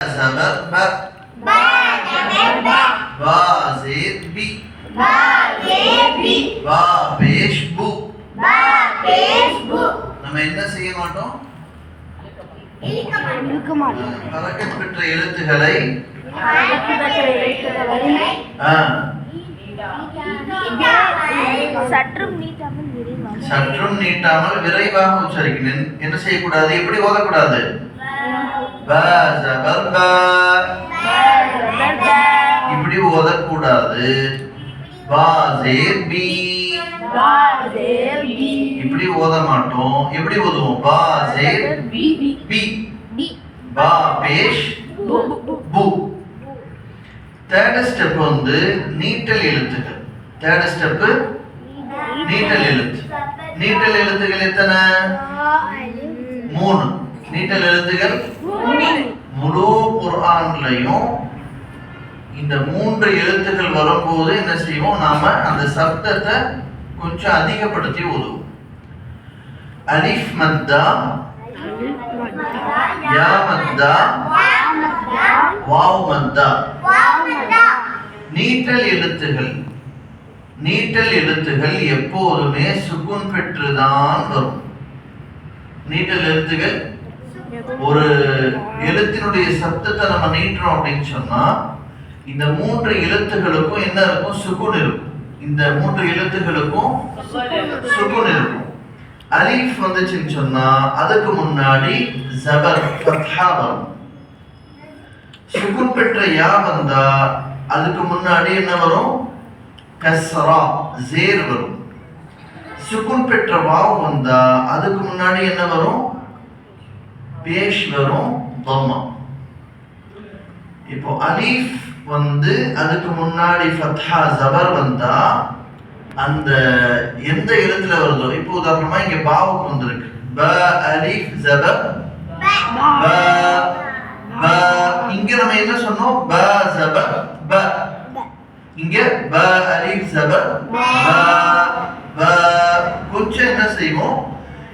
زبر ب با زير بي با பேஷ் பு நம்ம என்ன செய்ய மாட்டோம் இருக்க மாட்டோம் பறக்கப் பெற்ற எழுத்துக்களை ஆ, சற்றும் நீட்டாமல் விரைவாக சற்றும் நீட்டாமல் விரைவாக உச்சரிக்கணும் என்ன செய்யக்கூடாது எப்படி ஓதக்கூடாது ப ஜபர் ப இப்படி ஓதக்கூடாது. பா. ஜேர் பி. இப்படி ஓத மாட்டோம். எப்படி ஓதுவோம்? பா. ஜேர் பி. பா பேஷ் பு. தேர்ட் ஸ்டெப் வந்து நீட்டல் எழுத்துக்கள். தேர்ட் ஸ்டெப் நீட்டல் எழுத்து. நீட்டல் எழுத்துக்கள் எத்தனை? மூணு. நீட்டல் எழுத்துகள். முழு குர்ஆன்லயும் இந்த மூன்று எழுத்துக்கள் வரும்போது என்ன செய்வோம்? நாம அந்த சப்தத்தை கொஞ்சம் அதிகப்படுத்தி ஓதுவோம் அலிஃப் மத்தா யா மத்தா வாவ் மத்தா. நீட்டல் எழுத்துகள். நீட்டல் எழுத்துகள் எப்போதுமே சுகுன் பெற்றுதான் வரும். நீட்டல் எழுத்துகள் ஒரு எழுத்தினுடைய சப்தத்தை நம்ம நீட்டுறோம் அப்படின்னு சொன்னா இந்த மூன்று எழுத்துகளுக்கும் என்ன இருக்கும்? சுகுன் இருக்கும். இந்த மூன்று எழுத்துகளுக்கும் சுகுன் இருக்கும். அலிஃப் வந்துச்சுன்னு சொன்னா அதுக்கு முன்னாடி ஜபர் ஃபத்ஹா வரும். சுகுன் பெற்ற யா வந்தா அதுக்கு முன்னாடி என்ன வரும்? கஸ்ரா ஜேர் வரும். சுகுன் பெற்ற வாவ் வந்தா அதுக்கு முன்னாடி என்ன வரும்? பேஷ் வரும் தம்மா இப்போ அலீஃப் வந்து அதுக்கு முன்னாடி ஃபத்ஹா ஜபர் வந்தா அந்த எந்த எழுத்துல வருதோ இப்போ உதாரணமா இங்க பாவுக்கு வந்திருக்கு. ப அலிஃப் ஜபர். ப ப. இங்க நம்ம என்ன சொன்னோம்? ப ஜபர். ப. இங்க ப அலிஃப் ஜபர். ப ப. கொஞ்சம் என்ன செய்வோம்?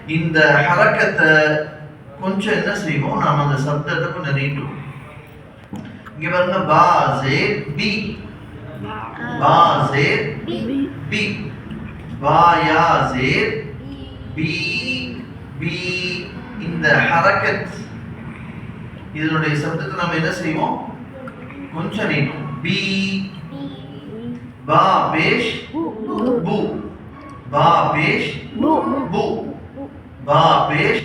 இந்த ஹரக்கத்தை கொஞ்சம் என்ன செய்வோம்? நாம் அந்த சப்தத்தை கொஞ்சம் நீட்டுவோம். இங்க பாருங்க பாசே பி. பாசே பி. பாயாசே ஜே பி பி. இந்த ஹரக்கத். இதனுடைய சப்தத்தை நம்ம என்ன செய்வோம்? கொஞ்சம் நீட்டும் பி. பா பேஷ் பு. பா பேஷ் பு. பா பேஷ்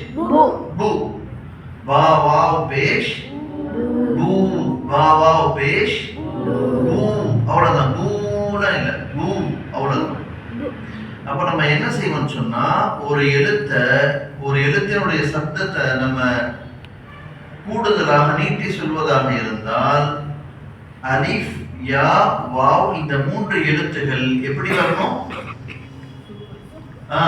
பு பா வாவ் பேஷ் பூ பா வாவ் பேஷ் பூ அவ்வளவுதான். பூலாம் இல்ல. பூ அவ்வளவுதான். அப்ப நம்ம என்ன செய்வோம்னு சொன்னா ஒரு எழுத்த ஒரு எழுத்தினுடைய சப்தத்தை நம்ம கூடுதலாக நீட்டி சொல்வதாக இருந்தால் அலிஃப் யா வாவ் இந்த மூன்று எழுத்துகள் எப்படி வரணும்? ஆ